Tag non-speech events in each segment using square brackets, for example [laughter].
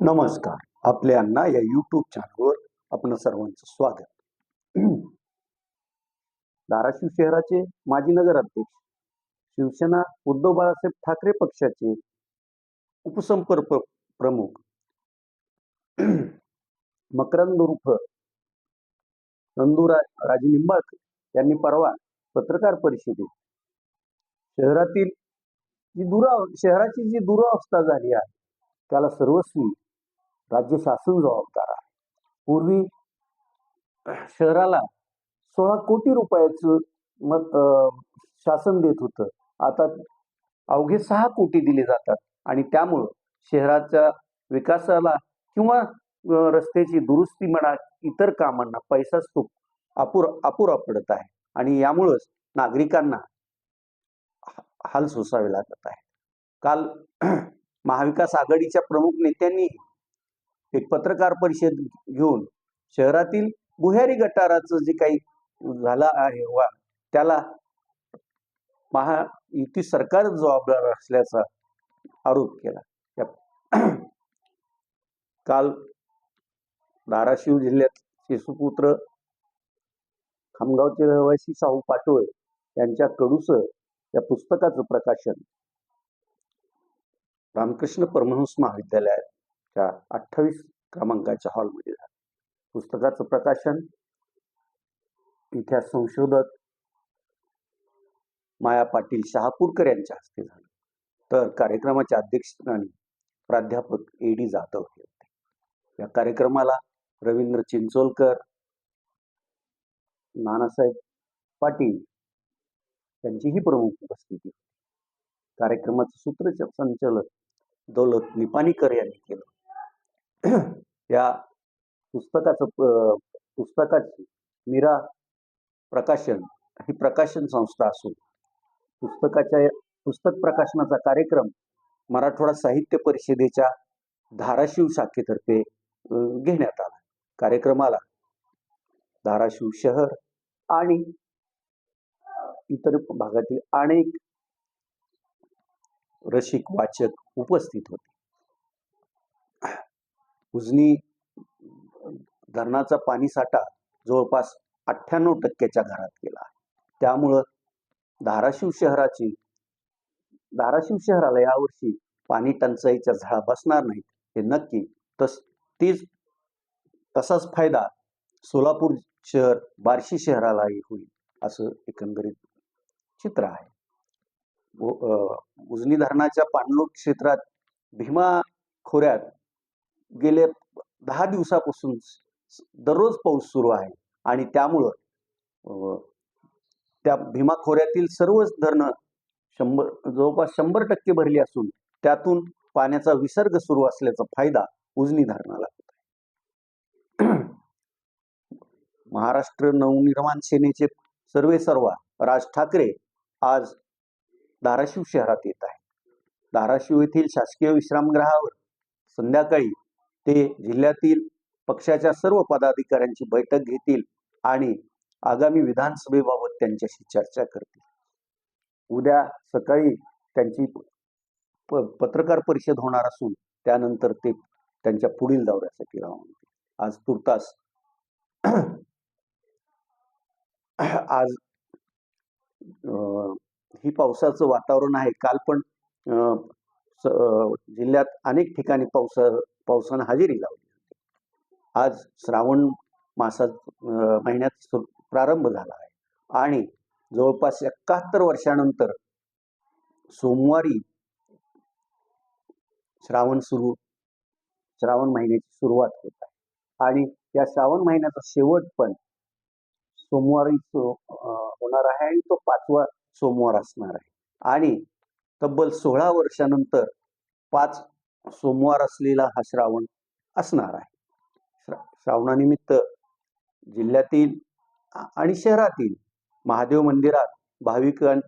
नमस्कार. आपल्या अण्णा या युट्यूब चॅनलवर आपण सर्वांचं स्वागत. [clears throat] धाराशिव शहराचे माजी नगराध्यक्ष शिवसेना उद्धव बाळासाहेब ठाकरे पक्षाचे उपसंपर्क प्रमुख [clears throat] मकरंद उर्फ नंदुरा राजे निंबाळकर यांनी परवा पत्रकार परिषदेत शहरातील जी दुरा शहराची जी दुरावस्था झाली आहे त्याला सर्वस्वी राज्य शासन जबाबदार आहे. पूर्वी शहराला सोळा कोटी रुपयाचं मत शासन देत होतं. आता अवघे सहा कोटी दिले जातात आणि त्यामुळं शहराच्या विकासाला किंवा रस्त्याची दुरुस्ती म्हणा इतर कामांना पैसाच तो अपुर अपुरा पडत आहे. आणि यामुळंच नागरिकांना हाल सोसावे लागत आहे काल महाविकास आघाडीच्या प्रमुख नेत्यांनी एक पत्रकार परिषद घेऊन शहरातील गुहेरी गटाराचं जे काही झालं आहे वा त्याला महायुती सरकार जबाबदार असल्याचा आरोप केला. [clears throat] काल धाराशिव जिल्ह्यात शिशुपुत्र खामगावचे रहिवासी साहू पाटोळे यांच्या कडूस या पुस्तकाचं प्रकाशन रामकृष्ण परमहंस च्या अठ्ठावीस क्रमांकाच्या हॉलमध्ये झालं. पुस्तकाचं प्रकाशन इतिहास संशोधक माया पाटील शहापूरकर यांच्या हस्ते झालं. तर कार्यक्रमाच्या अध्यक्षस्थानी प्राध्यापक ए डी जाधव हे होते. या कार्यक्रमाला रवींद्र चिंचोलकर नानासाहेब पाटील यांचीही प्रमुख उपस्थिती होती. कार्यक्रमाचं सूत्रसंचालन दौलत निपाणीकर यांनी केलं या पुस्तकाचं पुस्तकाची मीरा प्रकाशन ही प्रकाशन संस्था असून पुस्तकाच्या पुस्तक प्रकाशनाचा कार्यक्रम मराठवाडा साहित्य परिषदेच्या धाराशिव शाखेतर्फे घेण्यात आला. कार्यक्रमाला धाराशिव शहर आणि इतर भागातील अनेक रसिक वाचक उपस्थित होते. उजनी धरणाचा पाणीसाठा जवळपास अठ्ठ्याण्णव टक्क्याच्या घरात गेला आहे. त्यामुळं धाराशिव शहराची धाराशिव शहराला यावर्षी पाणी टंचाईच्या झळा बसणार नाहीत हे नक्की तस तीच तसाच फायदा सोलापूर शहर बार्शी शहरालाही होईल असं एकंदरीत चित्र आहे. उजनी धरणाच्या पाणलोट क्षेत्रात भीमा खोऱ्यात गेले दहा दिवसापासून दररोज पाऊस सुरू आहे आणि त्यामुळं त्या भीमा खोऱ्यातील सर्वच धरणं शंभर जवळपास शंभर टक्के भरली असून त्यातून पाण्याचा विसर्ग सुरू असल्याचा फायदा उजनी धरणाला होत आहे. महाराष्ट्र नवनिर्माण सेनेचे सर्वे सर्वा राज ठाकरे आज धाराशिव शहरात येत आहे धाराशिव येथील शासकीय विश्रामगृहावर संध्याकाळी ते जिल्ह्यातील पक्षाच्या सर्व पदाधिकाऱ्यांची बैठक घेतील आणि आगामी विधानसभेबाबत त्यांच्याशी चर्चा करतील. उद्या सकाळी त्यांची पत्रकार परिषद होणार असून त्यानंतर ते त्यांच्या पुढील दौऱ्यासाठी रवाना आज तुर्तास [clears throat] आज अं, ही पावसाचं वातावरण आहे. काल पण अं, जिल्ह्यात अनेक ठिकाणी पावसा पावसानं हजेरी लावली होती. आज श्रावण मासात महिन्यात प्रारंभ झाला आहे. आणि जवळपास एकाहत्तर वर्षानंतर सोमवारी श्रावण सुरू श्रावण महिन्याची सुरुवात होत आहे. आणि या श्रावण महिन्याचा शेवट पण सोमवारी होणार आहे आणि तो पाचवा सोमवार असणार आहे. आणि तब्बल सोळा वर्षानंतर पाच सोमवार असलेला हा श्रावण असणार आहे. श्रा- श्रावणानिमित्त जिल्ह्यातील आणि शहरातील महादेव मंदिरात भाविकां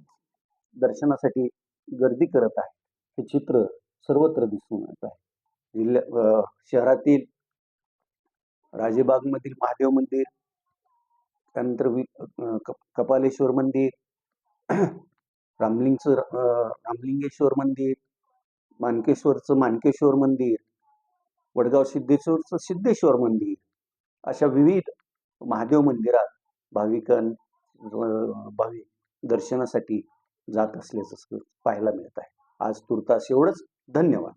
दर्शनासाठी गर्दी करत आहे हे चित्र सर्वत्र दिसून येत आहे. जिल्ह्या शहरातील राजेबागमधील महादेव मंदिर त्यानंतर वि कपालेश्वर मंदिर [clears throat] रामलिंगचं रामलिंगेश्वर मंदिर मानकेश्वरचं मानकेश्वर मंदिर वडगाव सिद्धेश्वरचं सिद्धेश्वर मंदिर अशा विविध महादेव मंदिरात भाविकां भाविक दर्शनासाठी जात असल्याचं पाहायला मिळत आहे. आज तुर्तास एवढंच. धन्यवाद.